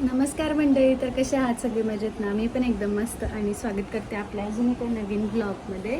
नमस्कार मंडळी तर कसे आहात सगळे मजेत ना? मी पण एकदम मस्त आणि स्वागत करते आपल्या अजून एका नवीन ब्लॉगमध्ये.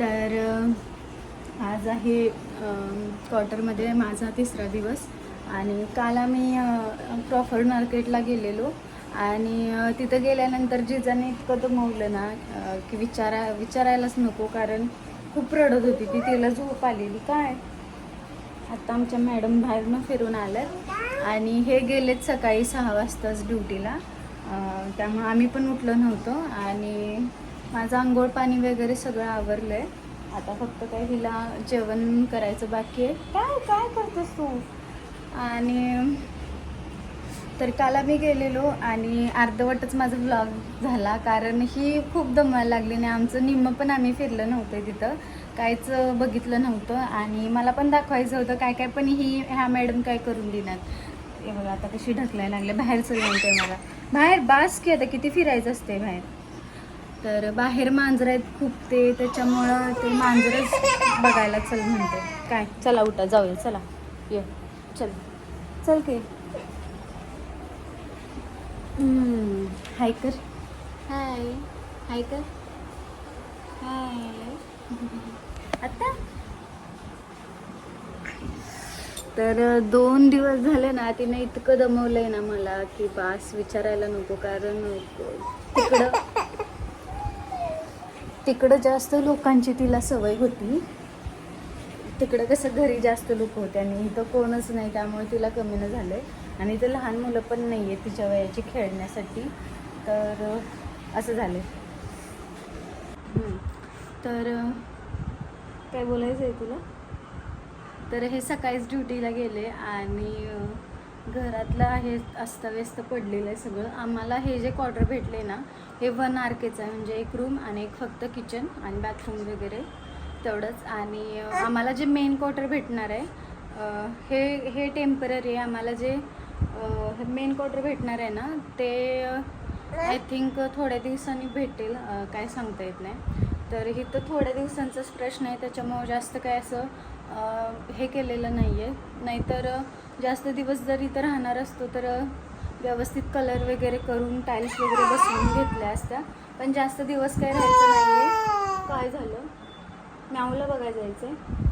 तर आज आहे क्वार्टरमध्ये माझा तिसरा दिवस आणि काल आम्ही क्रॉफर्ड मार्केटला गेलेलो आणि तिथं गेल्यानंतर जिजाने इतकं दमवलं ना की विचारा विचारायलाच नको कारण खूप रडत होती ती तिला झोप आलेली. काय? आता आमच्या मॅडम बाहेरनं फिरून आल्यात. आणि हे गेलेत सकाळी सहा वाजताच ड्युटीला. त्यामुळे आम्ही पण उठलो नव्हतो. आणि माझं आंघोळ पाणी वगैरे सगळं आवरलं आहे आता फक्त काय हिला जेवण करायचं बाकी आहे. काय काय करतेस तू? आणि तर काल आम्ही गेलेलो आणि अर्धवटच माझा व्लॉग झाला. कारण ही खूप दमायला लागली आणि आमचं निम्म पण आम्ही फिरलं नव्हतं तिथं. काहीच बघितलं नव्हतं आणि मला पण दाखवायचं होतं काय काय पण ही ह्या मॅडम काय करून देणार. हे बघा आता कशी ढकलायला लागले बाहेरचं म्हणते मला. बाहेर बास की आता किती फिरायचं असते बाहेर. तर बाहेर मांजर आहेत खूप ते त्याच्यामुळं ते मांजरच बघायला चल म्हणते काय? चला उठा जाऊया चला. ये चल. चल की. हाय कर. हाय. हाय कर. हाय. आता? तर दोन दिवस झाले ना तिने इतकं दमवलंय ना मला की बास विचारायला नको कारण तिकडं तिकडं जास्त लोकांची तिला सवय होती. तिकडं कसं घरी जास्त लोक होते आणि इथं कोणच नाही त्यामुळे तिला कमी न झालं आहे आणि इथं लहान मुलं पण नाही आहे तिच्या वयाची खेळण्यासाठी. तर असं झालं तर काय बोलायचं आहे तुला? तर हे सकाळीच ड्युटीला गेले आणि घरातलं हे अस्तव्यस्त पडलेलं आहे सगळं. आम्हाला हे जे क्वार्टर भेटले ना हे वन आर केचं आहे. म्हणजे एक रूम आणि एक फक्त किचन आणि बाथरूम वगैरे तेवढंच. आणि आम्हाला जे मेन क्वार्टर भेटणार आहे हे हे टेंपररी आहे. आम्हाला जे मेन क्वार्टर भेटणार आहे ना ते आय थिंक थोड्या दिवसांनी भेटेल. काय सांगता येत नाही. तर इथं थोड्या दिवसांचाच प्रश्न आहे त्याच्यामुळं जास्त काय असं हे केलेलं नाही आहे नाहीतर जास्त दिवस जर इथं राहणार असतो तर व्यवस्थित कलर वगैरे करून टाईल्स वगैरे बसवून घेतल्या असत्या. पण जास्त दिवस काय राहायचं नाही आहे काय झालं? म्यावला बघायला जायचं आहे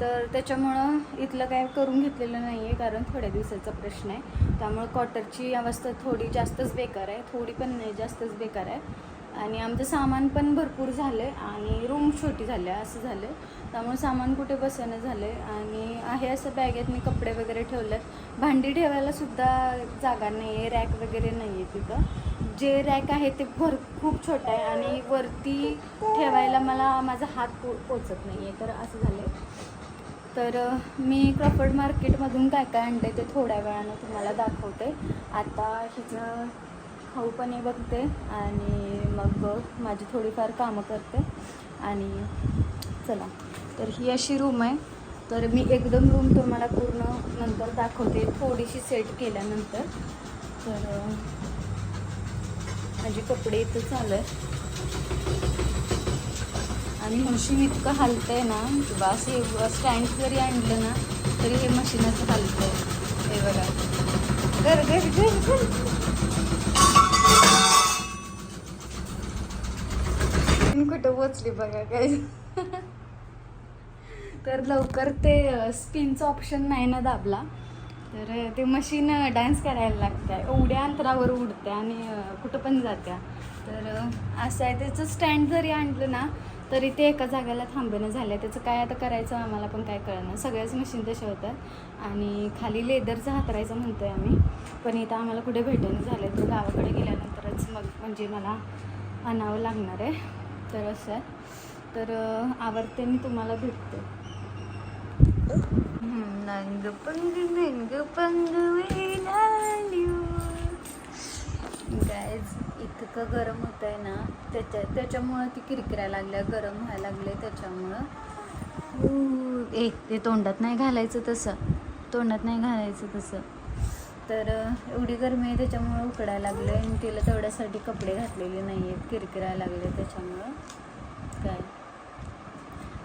तर त्याच्यामुळं इथलं काय करून घेतलेलं नाही आहे कारण थोड्या दिवसाचा प्रश्न आहे. त्यामुळं क्वार्टरची अवस्था थोडी जास्तच बेकार आहे. थोडी पण नाही जास्तच बेकार आहे. आणि आमचं सामान पण भरपूर झालं आहे आणि रूम छोटी झाली आहे असं झालं आहे त्यामुळे सामान कुठे बसणं झालं आहे आणि आहे असं बॅगेत मी कपडे वगैरे ठेवलेत. भांडी ठेवायला सुद्धा जागा नाही आहे रॅक वगैरे नाही आहे तिथं. जे रॅक आहे ते भर खूप छोटं आहे आणि वरती ठेवायला मला माझा हात पो पोचत नाही आहे तर असं झालं आहे तर मी क्रॉफर्ड मार्केटमधून काय काय आणलं ते थोड्या वेळानं तुम्हाला दाखवते. आता हिचं खाऊ पण बघते आणि मग माझी थोडीफार कामं करते. आणि चला तर ही अशी रूम आहे. तर मी एकदम रूम तुम्हाला पूर्ण नंतर दाखवते. थोडीशी सेट केल्यानंतर. तर माझे कपडे इथं चालू आहे आणि मशीन इतकं हलतंय ना की बास हे स्टँड जरी आणलं ना तरी हे मशीनच हलतंय. हे बघा. घर घर घर घर. मी कुठं पोचली बघा काय. तर लवकर ते स्पिनचं ऑप्शन नाही ना दाबला. तर ते मशीन डान्स करायला लागते एवढ्या अंतरावर उडते आणि कुठं पण जात्या. तर असं आहे. त्याचं स्टँड जरी आणलं ना तरी ते एका जागेला थांबणं झालं त्याचं काय आता करायचं आम्हाला पण काय कळणार सगळ्याच मशीन तशा होतात आणि खाली लेदरचं हातरायचं म्हणतोय आम्ही. पण इथं आम्हाला कुठे भेटणं झालं तर गावाकडे गेल्यानंतरच मग म्हणजे मला आणावं लागणार आहे. तर असं आहे. तर आवडते मी तुम्हाला भेटते. नंग पंग नंग पंग गायज इतकं गरम होत आहे ना त्याच्या त्याच्यामुळं ती किरकिरायला लागल्या गरम व्हायला लागले त्याच्यामुळं. ऊ, ए ते तोंडात नाही घालायचं तसं. तोंडात नाही घालायचं तसं. तर एवढी गरमी आहे त्याच्यामुळं उकडायला लागले आणि तिला तेवढ्यासाठी कपडे घातलेले नाही आहेत किरकिरायला लागले त्याच्यामुळं. काय?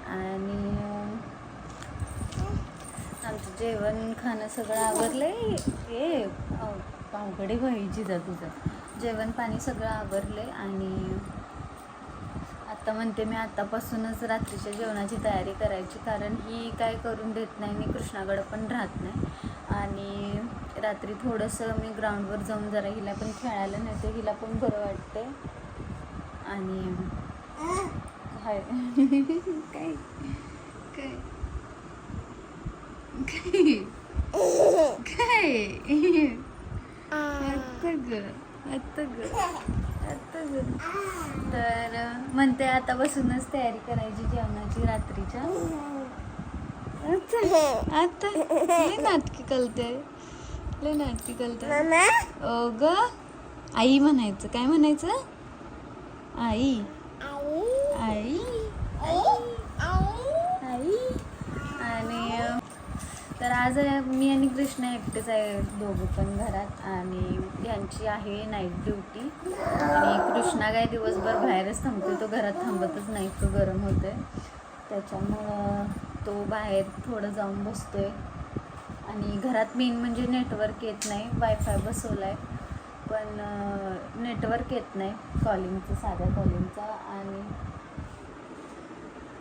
आणि आमचं जेवण खाणं सगळं आवरलंय. ए पावकडे व्हायची जा तुझं. जेवण पाणी सगळं आवरलं आहे आणि आता म्हणते मी आतापासूनच रात्रीच्या जेवणाची तयारी करायची कारण ही काय करून देत नाही मी कृष्णाकडं पण राहत नाही. आणि रात्री थोडंसं मी ग्राउंडवर जाऊन जरा हिला पण खेळायला नेते हिला पण बरं वाटते आणि काय? काय? काय? काय? आता ग आता ग आता ग. तर म्हणते आतापासूनच तयारी करायची जेवणाची रात्रीच्या. आता आता नाटकी कळते लय नाटकी कळते ओ ग? आई म्हणायचं. काय म्हणायचं? आई. आई. आई. आणि तर आज मी आणि कृष्णा एकटेच आहे दोघं पण घरात. आणि यांची आहे नाईट ड्युटी आणि कृष्णा काय दिवसभर बाहेरच थांबतोय तो घरात थांबतच नाही. तो गरम होतोय. त्याच्यामुळं तो बाहेर थोडं जाऊन बसतोय. आणि घरात मेन म्हणजे नेटवर्क येत नाही. वायफाय बसवला आहे पण नेटवर्क येत नाही. कॉलिंगचं साध्या कॉलिंगचा आणि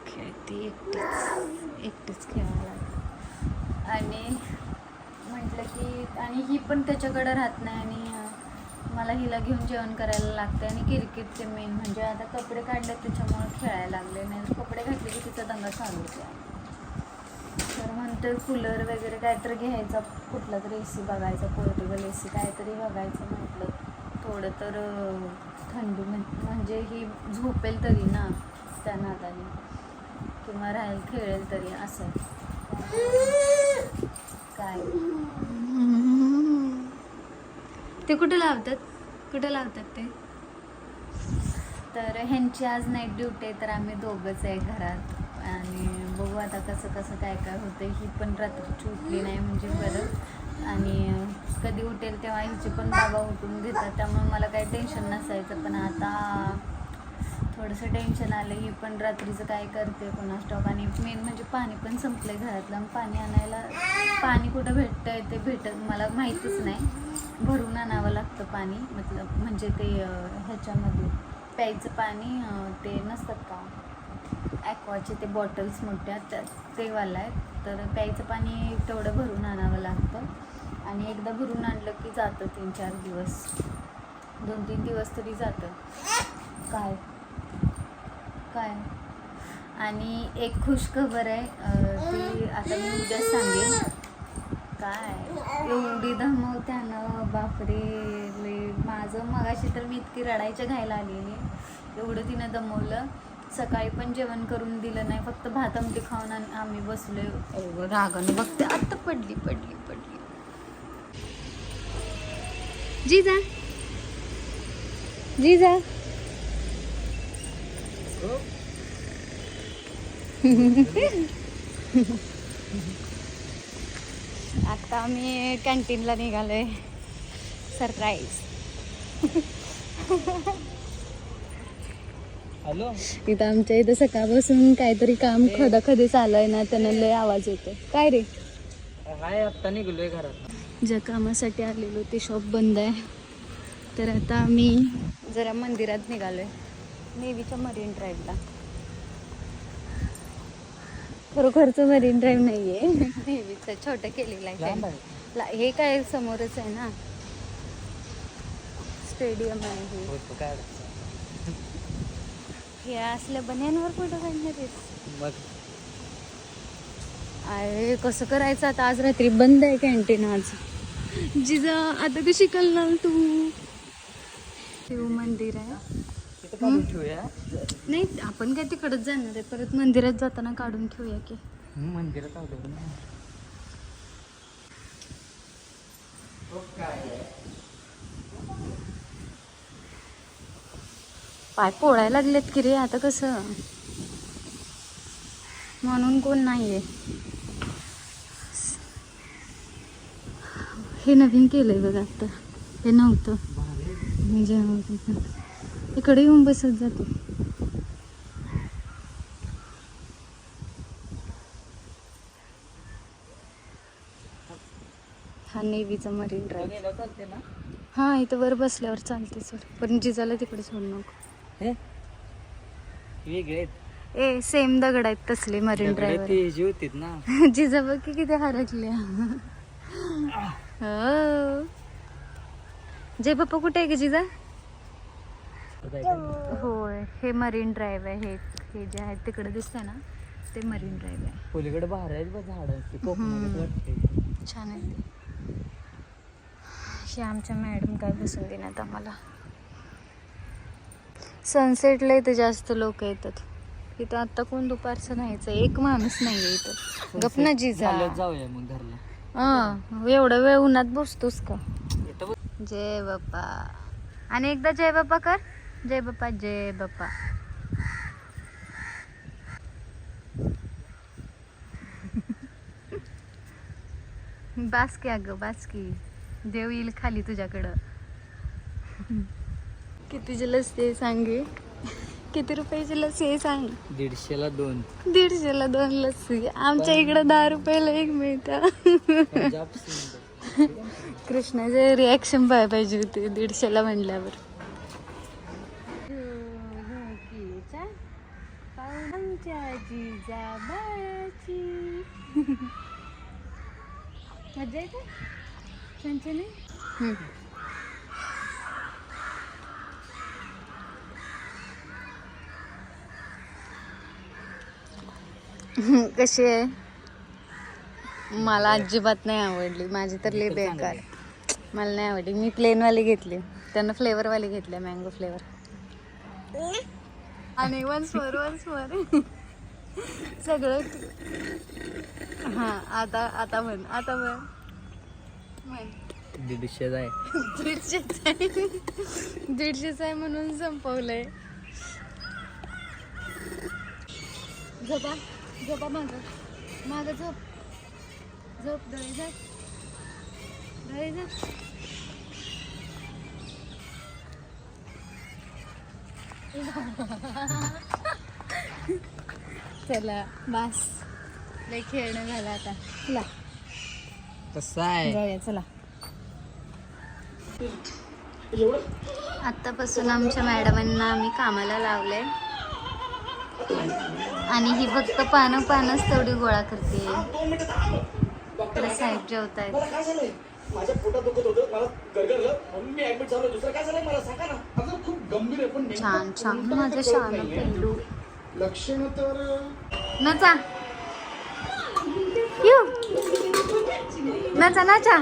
खेळते एकटीच एकटीच खेळायला आणि म्हटलं की आणि ही पण त्याच्याकडं राहत नाही आणि मला हिला घेऊन जेवण करायला लागते आणि किरकिरचे मेन म्हणजे आता कपडे काढले त्याच्यामुळे खेळायला लागले नाही. कपडे घातले की तिचा दंगा चालू होते. तर म्हणतोय कूलर वगैरे काहीतरी घ्यायचा कुठला तरी ए सी बघायचा पोर्टेबल ए सी काहीतरी बघायचं म्हटलं. थोडं तर थंडी म्हणजे ही झोपेल तरी ना त्या नादाने. किंवा राहील खेळेल तरी असं. काय? ते कुठं लावतात? कुठं लावतात ते? तर ह्यांची आज नाईट ड्युटी आहे तर आम्ही दोघंच आहे घरात. आणि बघू आता कसं कसं काय काय होतं. ही पण रात्रीची उठली नाही म्हणजे बरं. आणि कधी उठेल तेव्हा हिची पण बाबा उठून घेतात. त्यामुळे मला काही टेन्शन नसायचं. पण आता थोडंसं टेन्शन आलं. ही पण रात्रीचं काय करते पुन्हा स्टॉप आणि मेन म्हणजे पाणी पण संपलं आहे घरातलं. आणि पाणी आणायला पाणी कुठं भेटतं आहे ते भेटत मला माहीतच नाही. भरून आणावं लागतं पाणी. मतलब म्हणजे ते ह्याच्यामध्ये प्यायचं पाणी ते नसतात का? ॲक्वाचे ते बॉटल्स मोठ्या त्या तेवाला आहेत. आहे तर प्यायचं पाणी तेवढं भरून आणावं लागतं. आणि एकदा भरून आणलं की जातं तीन चार दिवस. दोन तीन दिवस तरी जातं. काय? काय? आणि एक खुश खबर आहे ती आता मी उद्या सांगेन. काय? एवढी धमवत्यानं बापरे लय. माझं मगाशी तर मी इतकी रडायच्या घायला आलेली. एवढं तिनं दमवलं सकाळी पण जेवण करून दिलं नाही फक्त भात आमटी खाऊन आणि आम्ही बसलोय. रागाने बघते आत्ता पडली पडली पडली. जी जा जी जा आता आम्ही कॅन्टीनला निघालोय. सरप्राईज इथं आमच्या इथं सकाळपासून काहीतरी काम खदाखदी चालू आहे ना त्यांना लय आवाज येतो काय रे? हाय आत्ता निघलोय घरात. ज्या कामासाठी आलेलो ते शॉप बंद आहे. तर आता आम्ही जरा मंदिरात निघालोय नेवीच्या मरीन ड्राईव्हला खरोखरचं मरीन ड्राईव्ह नाही आहे नेवीचं छोटं केलेलं आहे हे काय समोरच आहे ना? स्टेडियम आहे हे होतो काय अडचण हे असल्या बन्यांवर कुठं काढणार आहेस? मग? अरे कसं करायचं आता? आज रात्री बंद आहे कॅन्टीन आज. जिजा आता कशी करणार तू. शिव मंदिर आहे. ठेवूया? नाही आपण काय तिकडच जाणार आहे. परत मंदिरात जाताना काढून ठेवूया की. मंदिरात आलो पाय पोळायला लागलेत की रे आता कसं? म्हणून कोण नाहीये. हे नवीन केलंय बघा आता. हे नव्हतं. म्हणजे इकडे येऊन बसत जातो. हा नेव्हीचा मरीन ड्राईव्ह हा इथं वर बसल्यावर चालते सर. पण जिजाला तिकडे सोडू नको. वेगळे. ए सेम दगड आहेत तसले मरीन ड्रायव्हर ते जे ना. जिजा बघ की किती हरकल्या. हो. जय पप्पा कुठे आहे का जिजा? होय हे मरीन ड्राईव्ह आहे. हे हे जे आहे तिकडे दिसतंय ना ते मरीन ड्राईव्ह आहे. पलीकडे बाहेर आहेत बघ झाड. छान आहे ते. हे आमच्या मॅडम काय बसून देण्यात आम्हाला. सनसेटला इथे जास्त लोक येतात. इथं आता कोण दुपारचं नाहीच एक माणूस नाही आहे इथं. गप ना जिजा. चालत जाऊया मग घरला. हा एवढा वेळ उन्हात बसतोस का. जय बाप्पा. आणि एकदा जय बाप्पा कर. जय बाप्पा जय बाप्पा. बासकी अगं बासकी देव येईल खाली तुझ्याकडं. कितीची लस्सी आहे सांगे किती रुपयाची लस्सी आहे सांग. दीडशेला दोन. दीडशेला दोन लस्सी. आमच्या इकडं दहा रुपयाला एक मिळतं. कृष्णाचे रिॲक्शन पाहायला पाहिजे होते दीडशेला म्हणल्यावर. मजा येते? कशी आहे? मला अजिबात नाही आवडली. माझी तर लई बेकार मला नाही आवडली. मी प्लेनवाली घेतली. त्यांना फ्लेवरवाली घेतली मँगो फ्लेवर आणि वन्स मोर वन्स मोर सगळं हा आता आता म्हण आता म्हण. म्हण. दीडशेच आहे. दीडशेच आहे. दीडशेच आहे म्हणून संपवलंय. झोपा. झोपा माग. माग झोप. झोप डोळे झोप डोळे झोप चला बस. लय खेळणं झालं आता. चला. कसं आहे? जाऊया चला. आत्तापासून आमच्या मॅडमांना आम्ही कामाला लावलंय. आणि ही फक्त पानं पानच तेवढी गोळा करते. इकडे साहेब जेवत आहेत काय झालंय? माझ्या पोटात दुखत होतं मला गरगरलं म्हणून मी ऍडमिट झालो. दुसरं काय झालंय मला? सांगा ना. अगं खूप गंभीर आहे पण छान छान. कोणतं माझं ते कळत शान. पेंडू लक्षणं तर नाचा यू. नाचा नाचा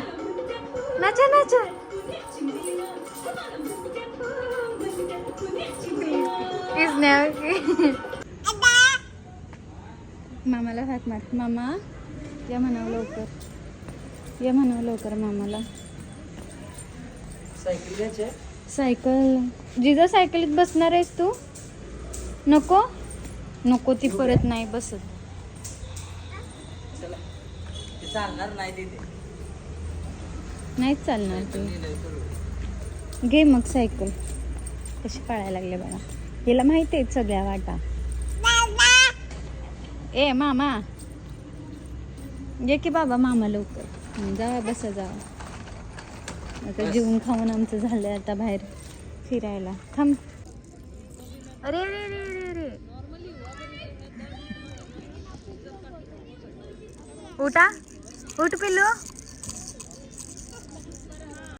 नाचा नाचा इसने की मामाला हात मार. मामा या म्हणावं लवकर. या म्हणावं लवकर मामाला. सायकल घ्यायची? सायकल. जिजा सायकलीत बसणार आहेस तू? नको? नको ती परत नाही बसत. चालणार नाही नाहीच चालणार ती. घे मग सायकल. कशी पळायला लागले बघा हिला माहिती आहेत सगळ्या वाटा. ए मामा. ये की बाबा मामा लवकर. जा बसा जा. आता जेवून खाऊन आमचं झालं आता बाहेर फिरायला. थांब. अरे अरे अरे अरे अरे. उठा. उठ पिल्लू.